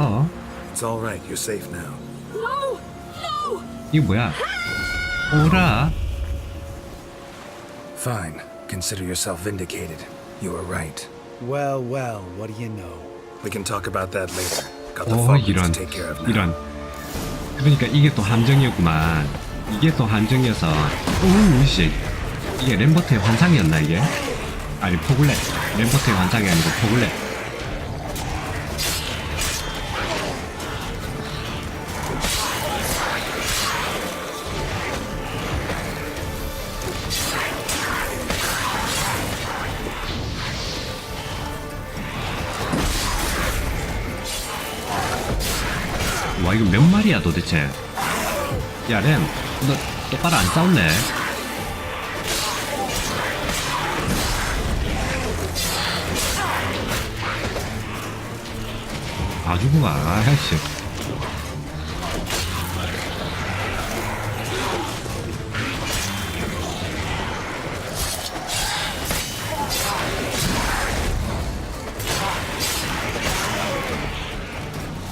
어? It's all right. You're safe now. No! No! 이거 뭐야? 오라? Fine. Consider yourself vindicated. You were right. Well, well, what do you know? We can talk about that later. Got the 오 foglets 이런 to take care of now. 이런 그러니까 이게 또 함정이었구만 이게 또 함정이어서 오우 씨 이게 램버트의 환상이었나 이게? 아니 포글렛 램버트의 환상이 아니고 포글렛 도대체 야 램 너 똑바로 안 싸웠네. 아주구만 아씨.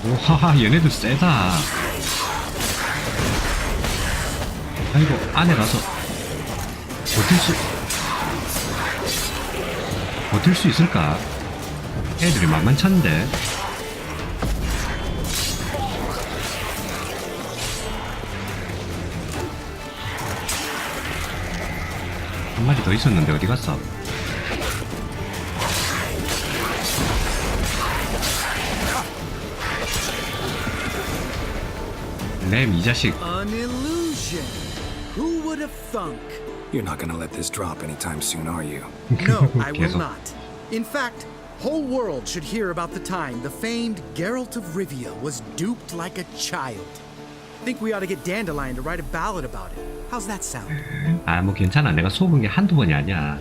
오하 얘네들 세다 아이고 안에 가서 버틸 수 버틸 수 있을까? 애들이 만만찮은데 한 마리 더 있었는데 어디 갔어? 램 이 자식 would have thunk? You're not gonna let this drop anytime soon, are you? No, I will 계속. not. In fact, whole world should hear about the time the famed Geralt of Rivia was duped like a child. Think we ought to get Dandelion to write a ballad about it. How's that sound? 아 뭐 괜찮아 내가 속은 게 한두 번이 아니야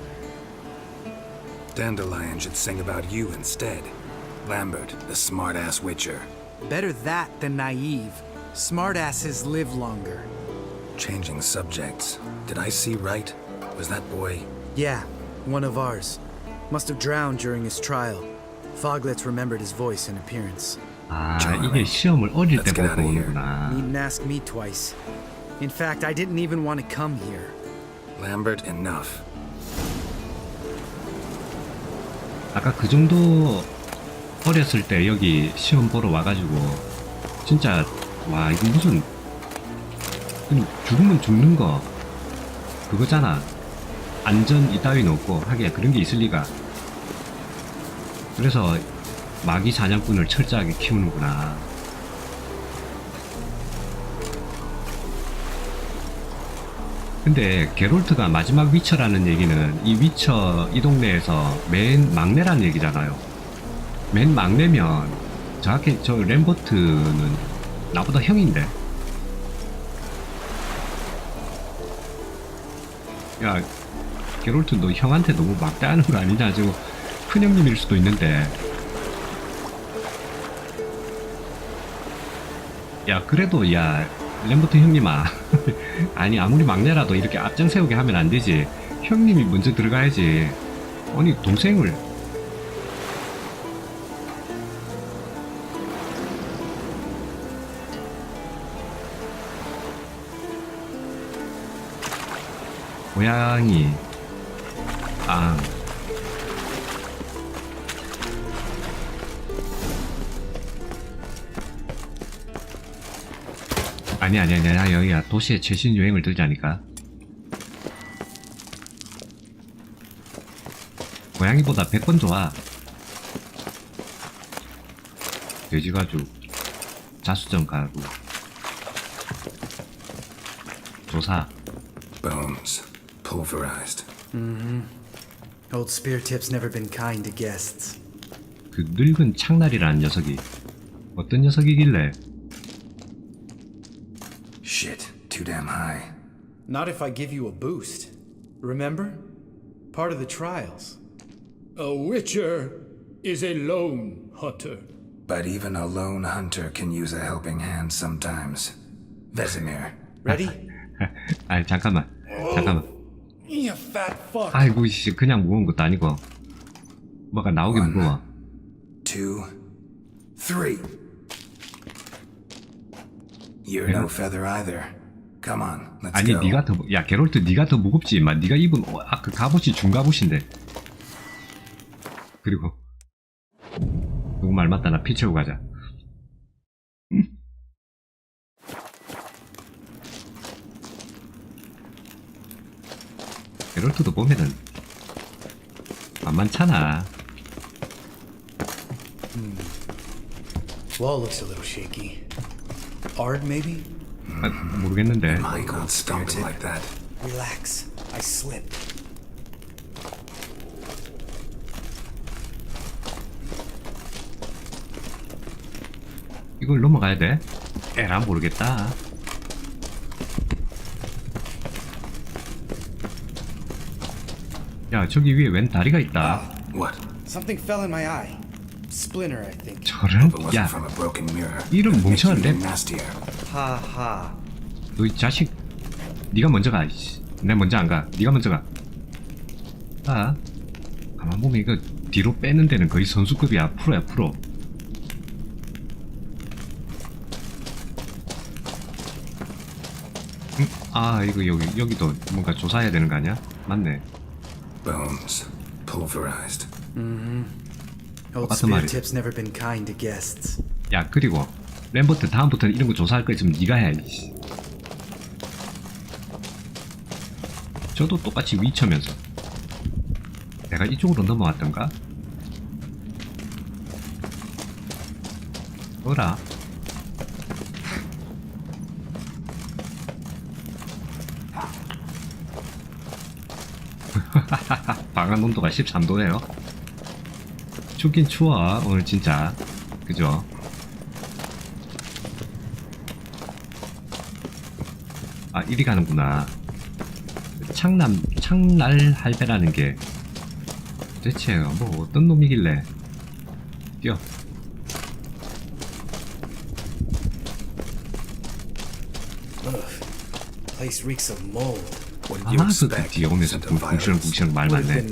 Dandelion should sing about you instead. Lambert, the smart-ass witcher. Better that than naive. Smartasses live longer. Changing subjects. Did I see right? Was that boy? Yeah, one of ours. Must have drowned during his trial. Foglets remembered his voice and appearance. 아. 이게 시험을 어릴 때 보고. 오는구나 Needn't ask me twice. In fact, I didn't even want to come here. Lambert, enough. 아까 그 정도 어렸을 때 여기 시험 보러 와가지고 진짜 와 이거 무슨 그냥 죽으면 죽는 거 그거잖아 안전 이따위는 없고 하기야 그런 게 있을 리가 그래서 마기 사냥꾼을 철저하게 키우는구나 근데 게롤트가 마지막 위쳐라는 얘기는 이 위쳐 이 동네에서 맨 막내라는 얘기잖아요. 맨 막내면 정확히 저 램버트는 나보다 형인데. 야, 게롤트 너 형한테 너무 막대하는 거 아니냐? 지금 큰 형님일 수도 있는데. 야, 그래도 야, 램버트 형님아. 아니, 아무리 막내라도 이렇게 앞장 세우게 하면 안 되지. 형님이 먼저 들어가야지. 아니, 동생을. 고양이. 아. 아니 아니 아니 아니 여기야 도시의 최신 유행을 들자니까 고양이보다 100번 좋아 돼지가죽 자수정 가구 조사 Bones. Pulverized. Old Spear Tip's never been kind to guests. 그 늙은 창날이라는 녀석이 어떤 녀석이길래 Shit. Too damn high. Not if I give you a boost. Remember? Part of the trials. A witcher is a lone hunter. But even a lone hunter can use a helping hand sometimes. Vesemir. Ready? 아 잠깐만 잠깐만 You fat fuck. 아이고 씨 그냥 무거운 것도 아니고 뭐가 나오게 무거워 Two. Three. You're no feather either. Come on, let's 아니 go. 네가 더야 게롤트 네가 더 무겁지 마 네가 입은 어, 아그 갑옷이 중갑옷인데 그리고 누구 말 맞다 나피 채우고 가자 게롤트도 보면은 만만찮아 Wall looks a little shaky. Ard, maybe? 아, 모르겠는데 My God, stomping like that. Relax. I slipped. 이걸 넘어가야 돼? 에라 모르겠다 야 저기 위에 웬 다리가 있다 What? Something fell in my eye. Splinter, I think. 저런 It wasn't 야 from a broken mirror. 이런 It makes you 멍청한 even 랩. nastier. Ha ha. 너이 자식 네가 먼저 가 이씨. 내 먼저 안 가 네가 먼저 가 아, 가만 보면 이거 뒤로 빼는 데는 거의 선수급이야 프로야 프로 음, 아 이거 여기 여기도 뭔가 조사해야 되는 거 아니야? 맞네 Bones. Pulverized. Old the spear matter? tip's never been kind to guests. 야 그리고 램버트 다음부터는 이런 거 조사할 거 있으면 네가 해 이씨. 저도 똑같이 위쳐면서 내가 이쪽으로 넘어왔던가? 뭐라? 방안 온도가 13도네요. 춥긴 추워 오늘 진짜 그죠? 아 이리 가는구나. 창남 창날 할배라는 게 대체 뭐 어떤 놈이길래 뛰어. Place reeks of mold. 아, 그 Scent of 궁시렁궁시렁 말 많네.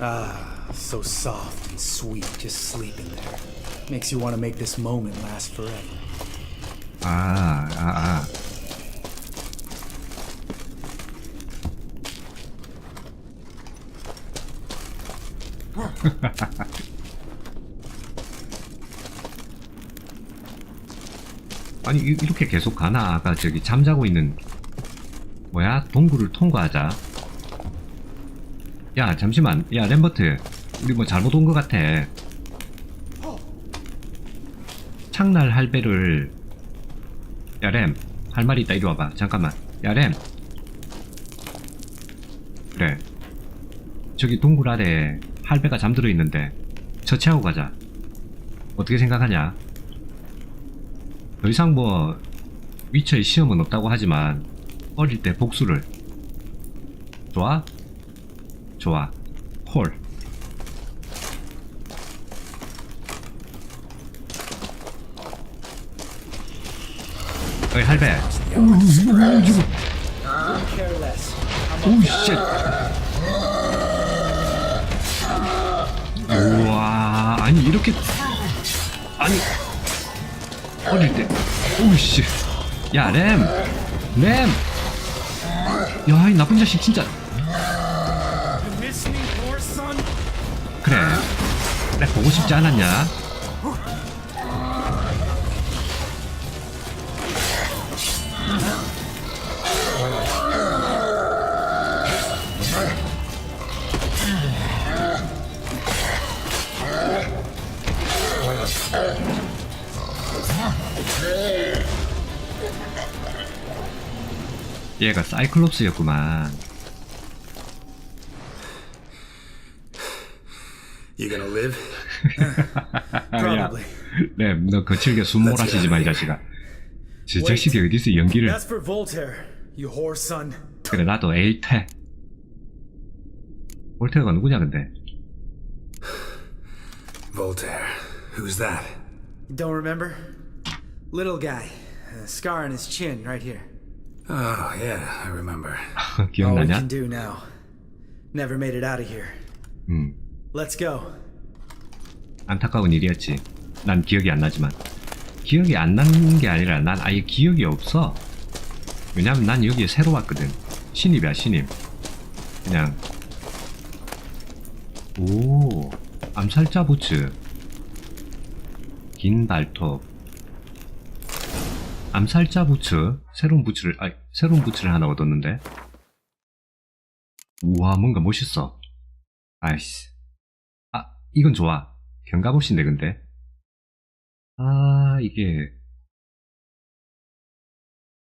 Ah, so soft and sweet just sleeping there. Makes you want to make this moment last forever. 아, 아, 아. 아니 이- 이렇게 계속 가나 아까 저기 잠자고 있는 뭐야? 동굴을 통과하자. 야 잠시만. 야 램버트. 우리 뭐 잘못 온 것 같아. 창날 할배를. 야 램. 할 말이 있다. 이리 와봐. 잠깐만. 야 램. 그래. 저기 동굴 아래 할배가 잠들어 있는데 처치하고 가자. 어떻게 생각하냐? 더 이상 뭐 위쳐의 시험은 없다고 하지만 어릴 때 복수를. 좋아? 좋아. 홀 어이 할배. Careless. 오우 쉣 우와 아니 이렇게 아니 어릴 때. 오우 쉣야램 램 야 이 나쁜 자식 진짜. 그래. 그래 보고 싶지 않았냐 얘가 사이클롭스였구만 You gonna live? Probably. 램너 거칠게 숨 몰아쉬지 마 이 자식아 저 자식이 어디서 연기를 That's for Voltaire, you whore son. 그래 나도 에이퇴 볼테어가 누구냐 근데 Voltaire. Who's that? Don't remember? Little guy. A scar on his chin right here. Oh, yeah, I remember. All we 기억나냐? can do now. Never made it out of here. 음 Let's go. 안타까운 일이었지 난 기억이 안 나지만 기억이 안 나는 게 아니라 난 아예 기억이 없어. 왜냐면 난 여기에 새로 왔거든. 신입이야, 신입. 그냥. 오, 암살자 부츠. 긴 발톱. 암살자 부츠. 새로운 부츠를, 아, 새로운 부츠를 하나 얻었는데. 우와, 뭔가 멋있어. 아이씨. 아, 이건 좋아. 견갑옷인데, 근데. 아, 이게.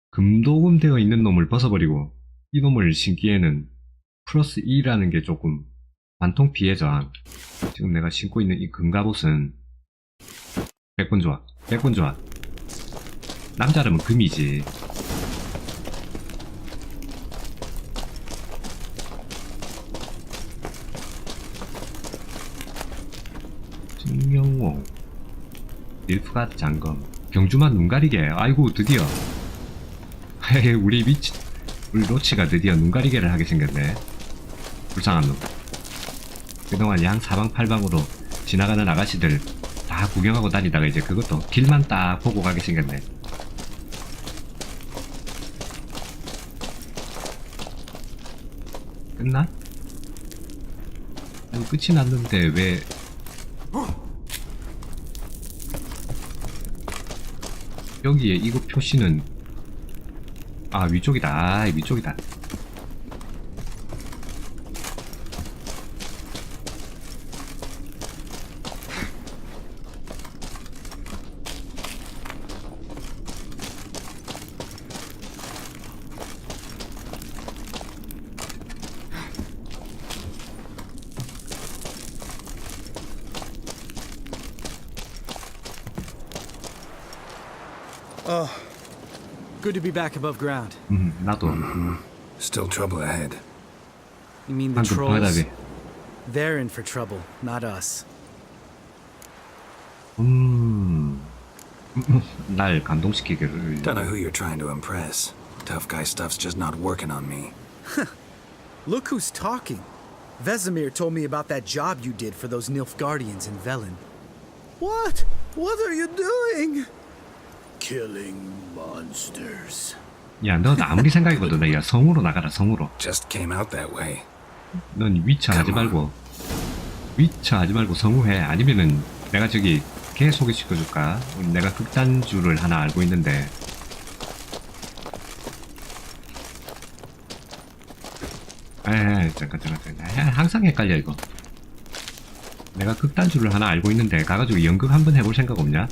금도금 되어 있는 놈을 벗어버리고, 이 놈을 신기에는 플러스 2라는 게 조금 관통 피해 저항. 지금 내가 신고 있는 이 금갑옷은 100번 좋아. 100번 좋아. 남자라면 금이지. 증명홍 닐프가 장검. 경주만 눈 가리게. 아이고 드디어. 우리 미치 우리 로치가 드디어 눈 가리개를 하게 생겼네. 불쌍한 놈. 그동안 양 사방팔방으로 지나가는 아가씨들 다 구경하고 다니다가 이제 그것도 길만 딱 보고 가게 생겼네 끝나? 아니 끝이 났는데 왜? 여기에 이거 표시는 아 위쪽이다. 아, 위쪽이다 be back above ground. 음 나도 Still trouble ahead. You mean the 방금 trolls? 바닥에 They're in for trouble, not us. 음, 날 감동시키기를 Don't know who you're trying to impress. Tough guy stuff's just not working on me. Look who's talking. Vesemir told me about that job you did for those Nilfgaardians in Velen. What? What are you doing? Killing monsters. 야, 너 아무리 생각해봐도 야 성으로 나가라 성으로. Just came out that way. 넌 위쳐하지 말고 위쳐하지 말고 성우해. 아니면은 내가 저기 걔 소개시켜줄까? 내가 극단주를 하나 알고 있는데. 에 잠깐 잠깐 잠깐. 야, 항상 헷갈려 이거. 내가 극단주를 하나 알고 있는데 가가지고 연극 한번 해볼 생각 없냐?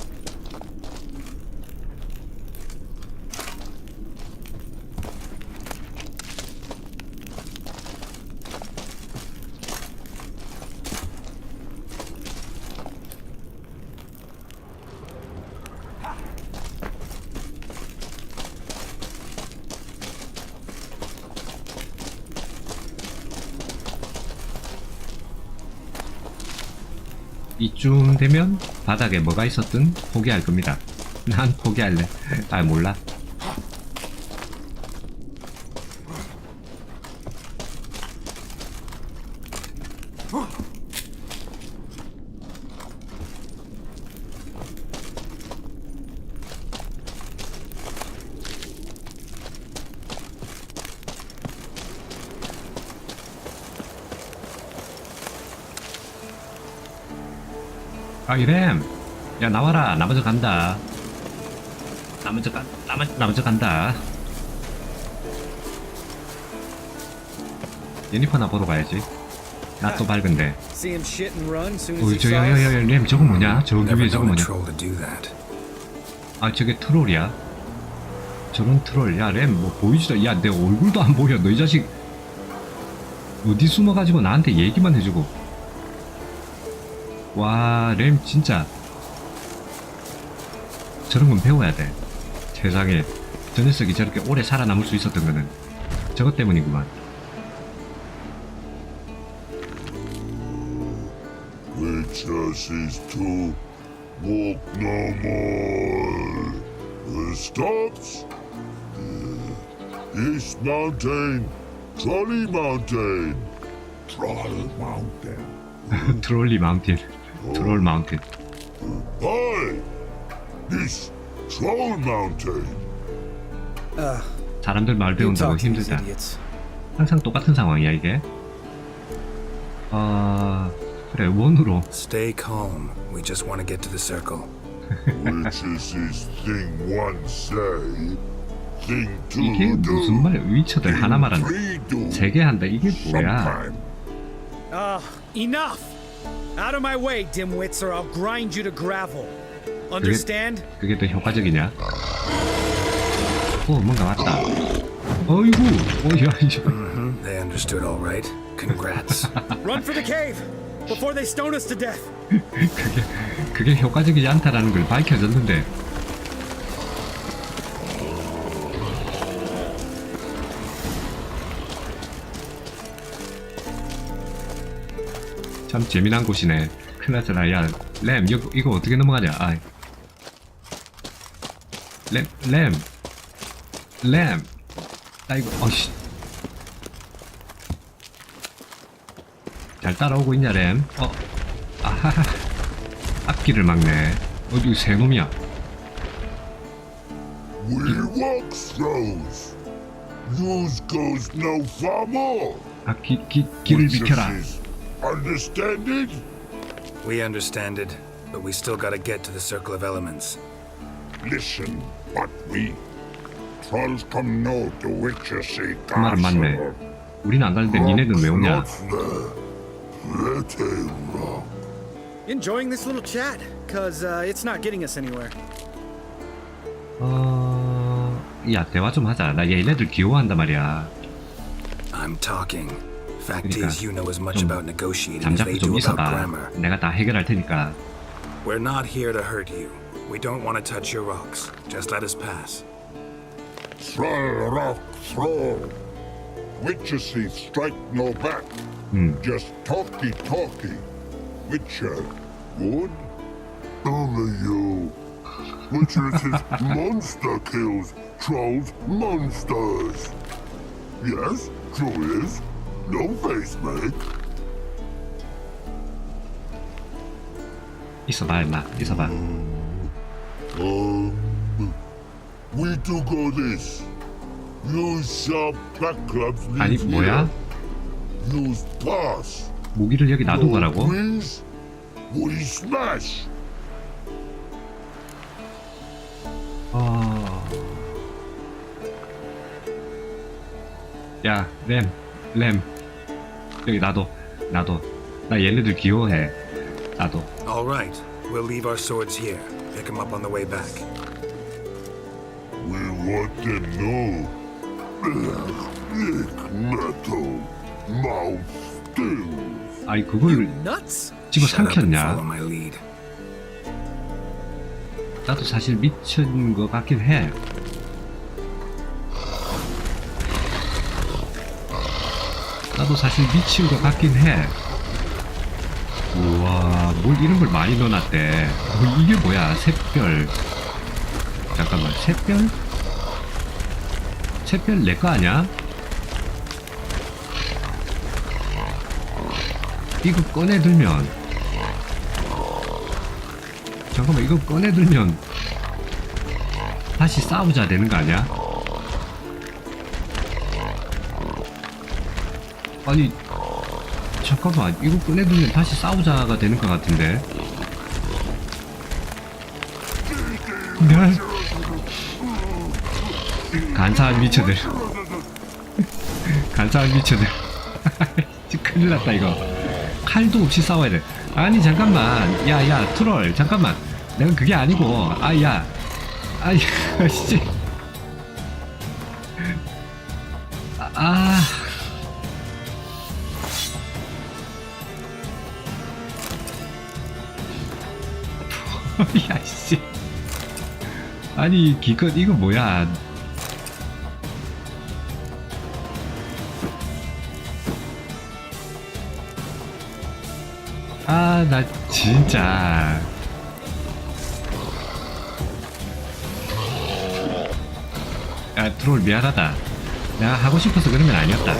이쯤 되면 바닥에 뭐가 있었든 포기할 겁니다. 난 포기할래. 아 몰라. 아 이램. 야 나와라. 나 먼저 간다. 나 먼저 간, 나, 먼- 나 먼저 간다. 예니퍼나 보러 가야지. 나 또 밝은데. 어이 he 저 saw us? 야야야 램 저거 뭐냐? 저기 위에 저거 뭐냐. 아 저게 트롤이야? 저런 트롤. 야램 뭐 보이지도 야내 얼굴도 안 보여. 너 이 자식 어디 숨어가지고 나한테 얘기만 해주고 와 램 진짜 저런 건 배워야 돼 세상에 저 녀석이 저렇게 오래 살아남을 수 있었던 거는 저것 때문이구만 Witcher cease to walk no more. Uh, stops. Uh, East Mountain, Trolley Mountain. Troll Mountain. 트롤리 마운틴 트롤 마운틴 Hi! This Troll Mountain. 사람들 말 배운다고 힘들다. 항상 똑같은 상황이야 이게. 어 그래 원으로 Stay calm. We just want to get to the circle. Which is his thing one say, thing two 이게 do. 무슨 말 위쳐들 thing 하나 말한다. three do. 세개 한다 이게 뭐야? Ah, enough! Out of my way, dimwits, or I'll grind you to gravel. Understand? 그게 더 효과적이냐? 오 뭔가 왔다. 어이구 어야 이제 Hmm, They understood all right. Congrats. Run for the cave before they stone us to death. 그게 그게 효과적이지 않다라는 걸 밝혀졌는데. 참 재미난 곳이네. 큰일났잖아. 야, 램, 이거, 이거 어떻게 넘어가냐? 아. 램, 램, 램. 나 이거, 어씨. 잘 따라오고 있냐, 램? 어, 아하하. 앞길을 막네. 어디 새 놈이야? 아, 기, 기, 길을 비켜라. Witnesses. Understand it? we understand it, but we still gotta get to the circle of elements. Listen, but we trolls come know the witches say 그 말은 맞네. 우린 안 가는데 니네는 왜 오냐? Let him rock. Enjoying this little chat, cause uh, it's not getting us anywhere. 어, 야 대화 좀 하자. 나 얘네들 귀여워한단 말이야. I'm talking. Fact 그러니까 is, you know as much 좀 about negotiating as 잠자코 they 좀 do about 있어봐. grammar. 내가 다 해결할 테니까. We're not here to hurt you. We don't want to touch your rocks. Just let us pass. Troll rock throw. Witches say strike no back. 음, Just talky talky. Witcher, good? Only you. Witches is monster kills. Trolls monsters. Yes, true is. No face make. 있어봐 임마. 있어봐. Um, we do go this. Use sharp black clubs. 아니 leave 뭐야? here. Use pass. 모기를 여기 놔두고 가라고? Wings. We smash. 어. 야, 램, 램. 여기 놔둬, 놔둬. 나 얘네들 귀여워해. 놔둬. All right. We'll leave our swords here. Pick them up on the way back. We want to know. Thick metal. Mouth still. 아니 그걸 Nuts? 집어 up and follow 삼켰냐? my lead. 나도 사실 미친 것 같긴 해. 나도 사실 미친 것 같긴 해. 우와, 뭘 이런 걸 많이 넣어놨대. 어, 이게 뭐야, 샛별. 잠깐만, 샛별? 샛별 내 거 아니야? 이거 꺼내들면. 잠깐만, 이거 꺼내들면. 다시 싸우자 되는 거 아니야? 아니 잠깐만. 이거 꺼내두면 다시 싸우자가 되는 것 같은데. 네. 간사한 미쳐들. 간사한 미쳐들. 큰일 났다 이거. 칼도 없이 싸워야 돼. 아니 잠깐만. 야야 트롤. 잠깐만. 내가 그게 아니고. 아야. 아이 씨. 아, 아. 야, 아니, 기껏, 이거 뭐야. 아, 나 진짜. 야, 트롤 미안하다. 내가 하고 싶어서 그런 건 아니었다.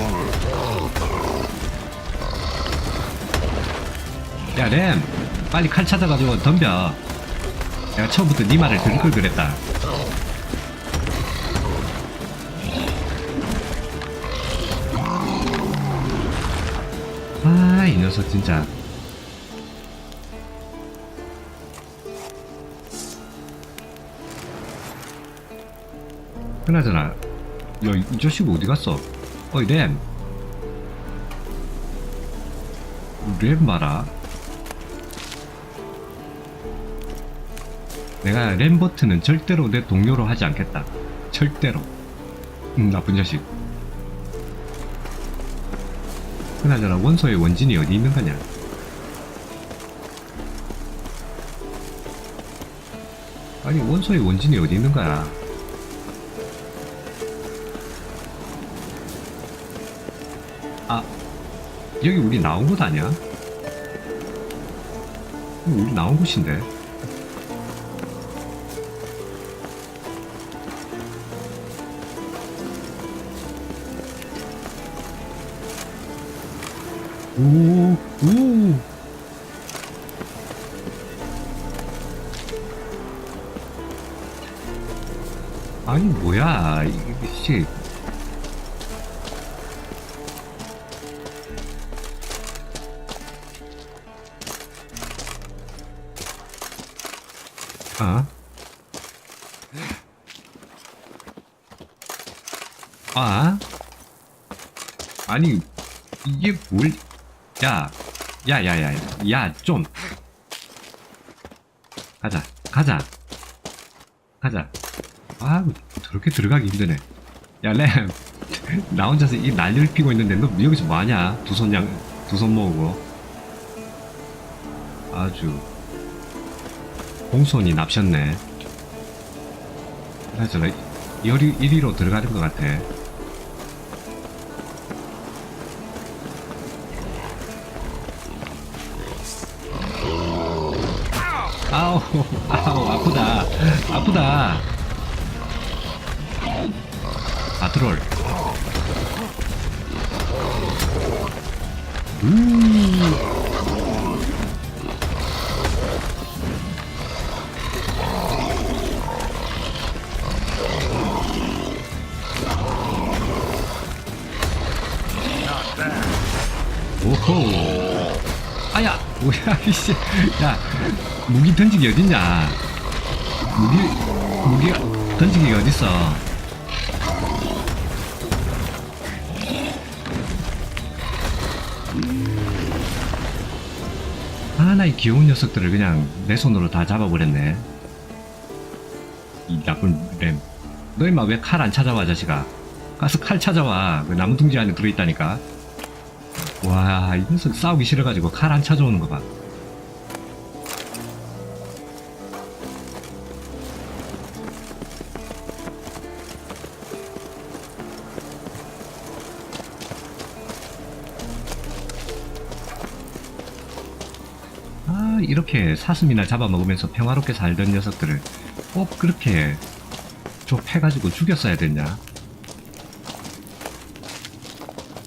야, 램. 빨리 칼 찾아가지고 덤벼. 내가 처음부터 네 말을 들을 걸 그랬다. 아, 이 녀석 진짜. 그나저나, 야, 이, 이 자식 어디 갔어? 어이, 램. 램 봐라. 내가 램 버튼은 절대로 내 동료로 하지 않겠다. 절대로. 음, 나쁜 자식. 그나저나 원소의 원진이 어디 있는 거냐? 아니 원소의 원진이 어디 있는 거야? 아 여기 우리 나온 곳 아니야? 우리 나온 곳인데. 오, 오. 아니 뭐야 이게 씨. 아? 아? 아니 이게 뭘? 야, 야, 야, 야, 야, 좀. 가자, 가자, 가자. 아, 저렇게 들어가기 힘드네. 야, 램, 나 혼자서 이 난리를 피고 있는데 너 여기서 뭐하냐? 두 손 양, 두 손 모으고. 아주 공손히 납셨네. 그래서 1위로 들어가는 것 같아. 아우, 아우, 아프다. 아프다. 아트롤. 오호. 아야, 뭐야, 이씨. 야, 무기 던지기 어딨냐? 무기, 무기가 던지기가 어딨어? 아, 나이 귀여운 녀석들을 그냥 내 손으로 다 잡아버렸네. 이 나쁜 램. 너 임마 왜 칼 안 찾아와, 자식아? 가서 칼 찾아와. 그 나무 둥지 안에 들어있다니까. 와, 이 녀석 싸우기 싫어가지고 칼 안 찾아오는 거 봐. 아, 이렇게 사슴이나 잡아먹으면서 평화롭게 살던 녀석들을 꼭 그렇게 좁혀가지고 죽였어야 됐냐?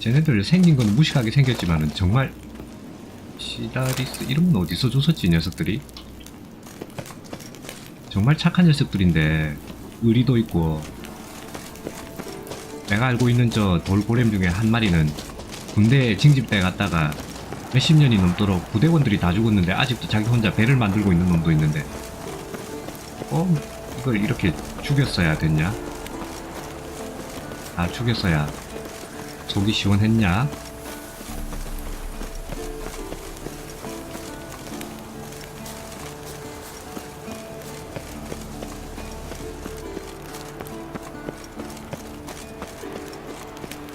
쟤네들 생긴 건 무식하게 생겼지만은 정말 시다리스 이름은 어디서 줬었지 이 녀석들이? 정말 착한 녀석들인데 의리도 있고 내가 알고 있는 저 돌고렘 중에 한 마리는 군대에 징집돼 갔다가 몇십 년이 넘도록 부대원들이 다 죽었는데 아직도 자기 혼자 배를 만들고 있는 놈도 있는데 어? 이걸 이렇게 죽였어야 됐냐? 아 죽였어야 속이 시원했냐?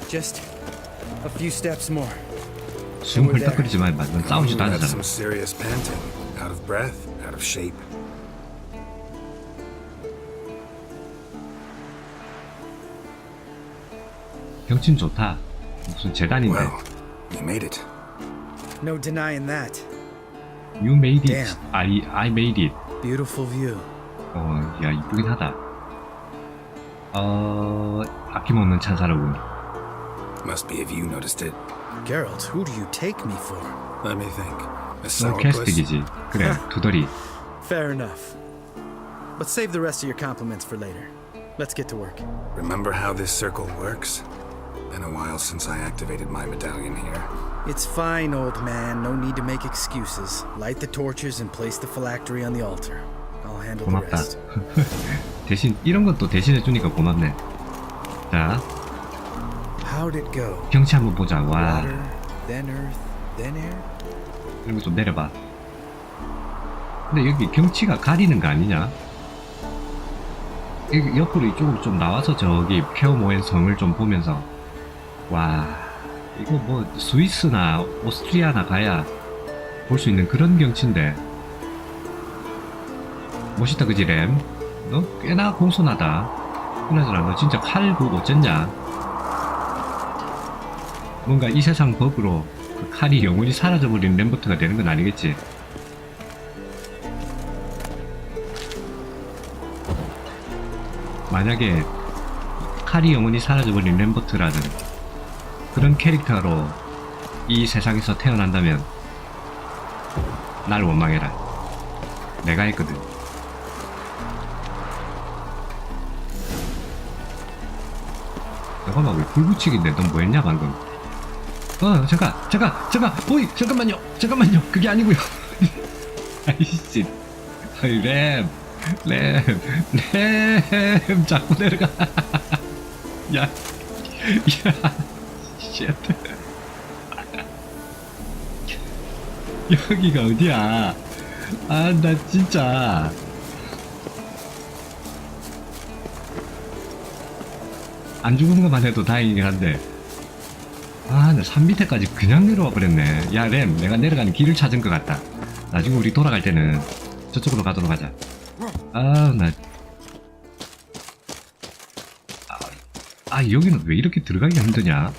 Just a few steps more. 숨 헐떡거리지만 맞는 싸우지도 Ooh, that's 않잖아. 병신 좋다 무슨 재단인데 Well, you made it. No denying that. You made it Damn. I, I made it Beautiful view. 어, 야 이쁘긴 하다 어... 아낌없는 찬사로군 Must be if you noticed it. Geralt, who do you take me for? Let me think. A 너 sourpuss? 캐스틱이지 그래 두더리 Fair enough. But save the rest of your compliments for later. Let's get to work. Remember how this circle works? Been a while since I activated my medallion here. It's fine, old man. No need to make excuses. Light the torches and place the phylactery on the altar. I'll handle the 고맙다. rest. 대신 이런 것도 대신해 주니까 고맙네. 자, How'd it go? 경치 한번 보자. 와, Water, then earth, then air? 이런 거좀 내려봐. 근데 여기 경치가 가리는 거 아니냐? 여기 옆으로 이쪽으로 좀 나와서 저기 페어모엔 성을 좀 보면서 와 이거 뭐 스위스나 오스트리아나 가야 볼 수 있는 그런 경치인데 멋있다 그지 램? 너 꽤나 공손하다 그나저나 너 진짜 칼그 어쨌냐? 뭔가 이 세상 법으로 그 칼이 영원히 사라져버린 램버트가 되는 건 아니겠지? 만약에 칼이 영원히 사라져버린 램버트라는 그런 캐릭터로 이 세상에서 태어난다면 날 원망해라. 내가 했거든. 잠깐만 왜 불붙이기인데 넌 뭐했냐 방금? 어 잠깐 잠깐 잠깐 오이 잠깐만요 잠깐만요 그게 아니고요 아이씨 아이 램 램, 램, 자꾸 내려가. 야, 야, 쉣. 여기가 어디야? 아, 나 진짜. 안 죽은 것만 해도 다행이긴 한데. 아, 나산 밑에까지 그냥 내려와 버렸네. 야, 램, 내가 내려가는 길을 찾은 것 같다. 나중에 우리 돌아갈 때는 저쪽으로 가도록 하자. 아, 나. 아, 아, 여기는 왜 이렇게 들어가기 힘드냐?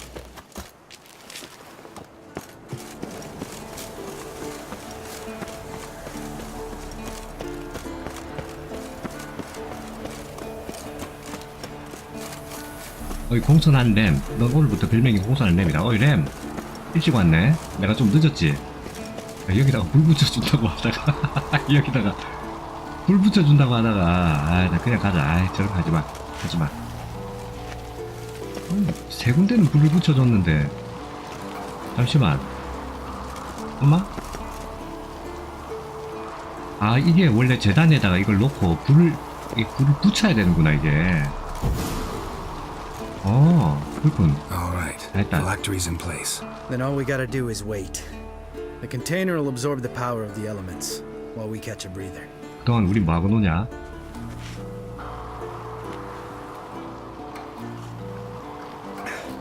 어이, 공손한 램. 넌 오늘부터 별명이 공손한 램이다. 어이, 램. 일찍 왔네. 내가 좀 늦었지? 아, 여기다가 불 붙여준다고 하다가, 여기다가 불 붙여준다고 하다가 아 나 그냥 가자 아이 저런 거 하지마 하지마 음, 세 군데는 불을 붙여줬는데 잠시만 엄마? 아 이게 원래 재단에다가 이걸 놓고 불을 이 불을 붙여야 되는구나 이게 어 그렇군 All right. Right then. Phylactery's in place. Then all we gotta do is wait. The container will absorb the power of the elements while we catch a breather. 그동안 우리 뭐하고 노냐?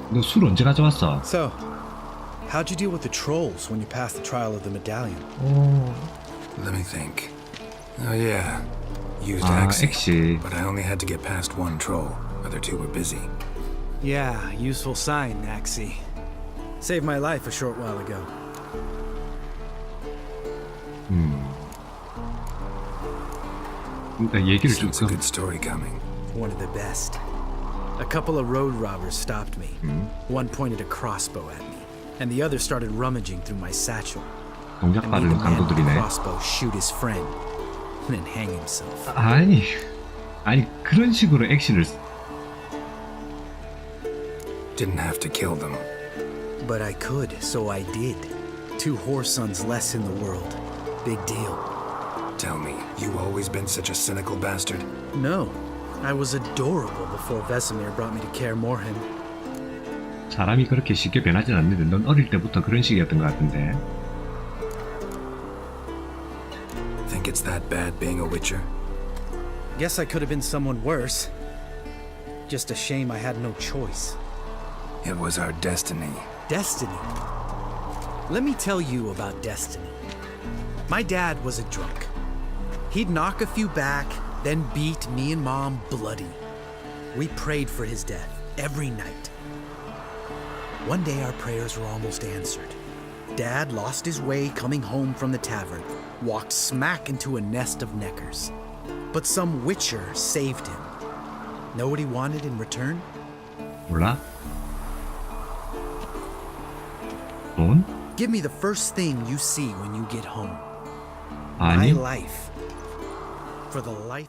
너 술 언제 가져왔어? So, how'd you deal with the trolls when you passed the trial of the medallion? Let me think. Oh, yeah. Used 아, Axie. 엑시. But I only had to get past one troll. Other two were busy. Yeah, useful sign, Axie. Saved my life a short while ago. 그러니까 얘기를 Sense a 조금 good story coming. One of the best. A couple of road robbers stopped me. One pointed a crossbow at me, and the other started rummaging through my satchel. 동작 I made 빠른 the man with the 강도들이네. crossbow shoot his friend, and then hang himself. 아니, 아니 그런 식으로 액션을 쓰- Didn't have to kill them. But I could, so I did. Two horse sons less in the world. Big deal. Tell me, you always been such a cynical bastard? No, I was adorable before Vesemir brought me to Kaer Morhen. 사람이 그렇게 쉽게 변하진 않는데 넌 어릴 때부터 그런 식이었던 것 같은데. Think it's that bad being a witcher? Guess I could have been someone worse. Just a shame I had no choice. It was our destiny. Destiny. Let me tell you about destiny. My dad was a drunk. He'd knock a few back, then beat me and mom bloody. We prayed for his death every night. One day our prayers were almost answered. Dad lost his way coming home from the tavern, walked smack into a nest of neckers. But some witcher saved him. Know what he wanted in return? 몰 Give me the first thing you see when you get home. My life. For the life.